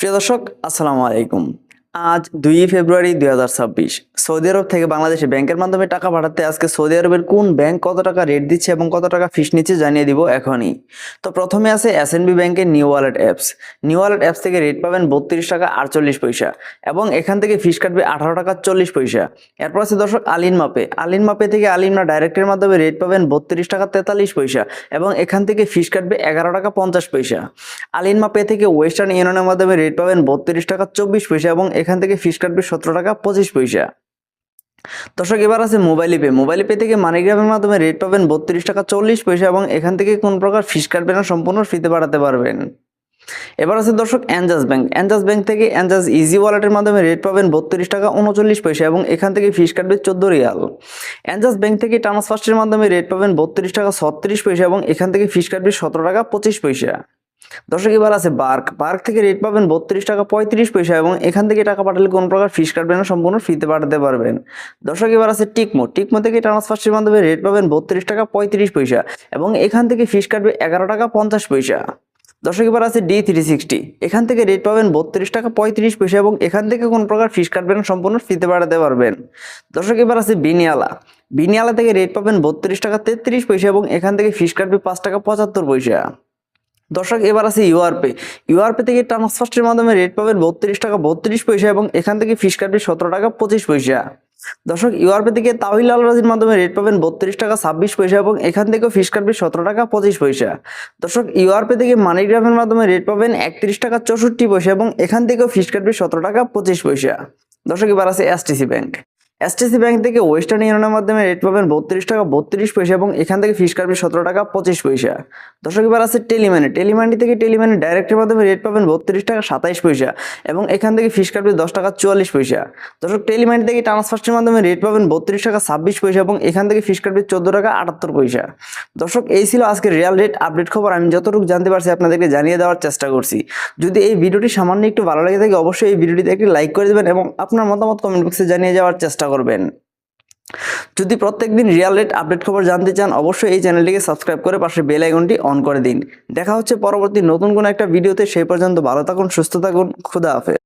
প্রিয় দর্শক আসসালামু আলাইকুম। আজ দুই ফেব্রুয়ারি দুই হাজার ছাব্বিশ। সৌদি আরব থেকে বাংলাদেশে ব্যাংকের মাধ্যমে টাকা পাঠাতে আজকে সৌদি আরবের কোন ব্যাংক কত টাকা রেট দিচ্ছে এবং কত টাকা ফিস নিচ্ছে জানিয়ে দিব এখনই। তো প্রথমে আছে এস এন বি ব্যাংকের new wallet apps new wallet apps থেকে রেট পাবেন বত্রিশ টাকা আটচল্লিশ পয়সা এবং এখান থেকে ফিস কাটবে আঠারো টাকা চল্লিশ পয়সা। এরপর আছে দর্শক আলিন মাপে আলিন মাপে থেকে আলিমা ডাইরেক্টের মাধ্যমে রেট পাবেন বত্রিশ টাকা তেতাল্লিশ পয়সা এবং এখান থেকে ফিস কাটবে এগারো টাকা পঞ্চাশ পয়সা। আলিন মাপে থেকে ওয়েস্টার্ন ইউনিয়নের মাধ্যমে রেট পাবেন বত্রিশ টাকা চব্বিশ পয়সা এবং এখান থেকে ফিস কাটবে সতেরো টাকা পঁচিশ পয়সা। দর্শক, এবার আছে মোবাইল পে। মোবাইল পে থেকে মানিগ্রামের মাধ্যমে রেট পাবেন বত্রিশ টাকা চল্লিশ পয়সা এবং এখান থেকে কোন প্রকার ফিস কাটবে না সম্পূর্ণ ফ্রিতে বাড়াতে পারবেন। এবার আছে দর্শক অ্যাঞ্জাস ব্যাংক অ্যাঞ্জাস ব্যাংক থেকে অ্যাঞ্জাস ইজি ওয়ালেটের মাধ্যমে রেট পাবেন বত্রিশ টাকা উনচল্লিশ পয়সা এবং এখান থেকে ফিস কাটবে চোদ্দ রিয়াল। অ্যাঞ্জাস ব্যাংক থেকে ট্রান্সফার্স্টের মাধ্যমে রেট পাবেন বত্রিশ টাকা ছত্রিশ পয়সা এবং এখান থেকে ফিস কাটবে সতেরো টাকা পঁচিশ পয়সা। দর্শক, এবার আছে বার্ক বার্ক থেকে রেট পাবেন বত্রিশ টাকা পঁয়ত্রিশ পয়সা এবং এখান থেকে টাকা পাঠালে কোনো প্রকার ফিস কাটবে না, সম্পূর্ণ ফ্রিতে পাঠাতে পারবেন। দর্শক, এবার আছে টিকমো টিকমো থেকে ট্রান্সফার্সের মাধ্যমে রেট পাবেন বত্রিশ টাকা পঁয়ত্রিশ পয়সা এবং এখান থেকে ফিস কাটবে এগারো টাকা পঞ্চাশ পয়সা। দর্শক, এবার আছে ডি থ্রি সিক্সটি এখান থেকে রেট পাবেন বত্রিশ টাকা পঁয়ত্রিশ পয়সা এবং এখান থেকে কোনো প্রকার ফিস কাটবেন সম্পূর্ণ ফ্রিতে পাঠাতে পারবেন। দর্শক, এবার আছে বিনিয়ালা বিনিয়ালা থেকে রেট পাবেন বত্রিশ টাকা তেত্রিশ পয়সা এবং এখান থেকে ফিস কাটবে পাঁচ টাকা পঁচাত্তর পয়সা। দর্শক, এবার আছে ইউআরপে ইউআরপে থেকে ট্রান্সফার্স্টের মাধ্যমে রেট পাবেন বত্রিশ টাকা বত্রিশ পয়সা এবং এখান থেকে ফিস কাটবে সতেরো টাকা পঁচিশ পয়সা। দর্শক ইউআরপে থেকে তাহিল আল রাজির মাধ্যমে রেট পাবেন বত্রিশ টাকা ছাব্বিশ পয়সা এবং এখান থেকেও ফিস কাটবে সতেরো টাকা পঁচিশ পয়সা। দর্শক ইউআরপে থেকে মানিগ্রামের মাধ্যমে রেট পাবেন একত্রিশ টাকা চৌষট্টি পয়সা এবং এখান থেকেও ফিস কাটবে সতেরো টাকা পঁচিশ পয়সা। দর্শক, এবার আছে এসটিসি ব্যাংক এসটিসি ব্যাংক থেকে ওয়েস্টার্ন ইউনিয়নের মাধ্যমে রেট পাবেন বত্রিশ টাকা বত্রিশ পয়সা এবং এখান থেকে ফিস কাটবে সতেরো টাকা পঁচিশ পয়সা। দর্শক, এবার আছে টেলিমানি টেলিমানি থেকে টেলিমানি ডাইরেক্টের মাধ্যমে রেট পাবেন বত্রিশ টাকা সাতাইশ পয়সা এবং এখান থেকে ফিস কাটবে দশ টাকা চুয়াল্লিশ পয়সা। দর্শক টেলিমানি থেকে ট্রান্সফার্সের মাধ্যমে রেট পাবেন বত্রিশ টাকা ছাব্বিশ পয়সা এবং এখান থেকে ফিস কাটবে চোদ্দ টাকা আটাত্তর পয়সা। দর্শক, এই ছিল আজকের রিয়াল রেট আপডেট খবর। আমি যতটুকু জানতে পারছি আপনাদেরকে জানিয়ে দেওয়ার চেষ্টা করছি। যদি এই ভিডিওটি সামান্য একটু ভালো লাগে থাকে, অবশ্যই এই ভিডিওটিতে একটি লাইক করে দেবেন এবং আপনার মতামত কমেন্ট বক্সে জানিয়ে যাওয়ার চেষ্টা করবেন। যদি প্রত্যেকদিন রিয়াল রেট আপডেট খবর জানতে চান, অবশ্যই এই চ্যানেলটিকে সাবস্ক্রাইব করে পাশে বেল আইকনটি অন করে দিন। দেখা হচ্ছে পরবর্তী নতুন কোনো একটা ভিডিওতে, সেই পর্যন্ত ভালো থাকুন, সুস্থ থাকুন, খুদা হাফেজ।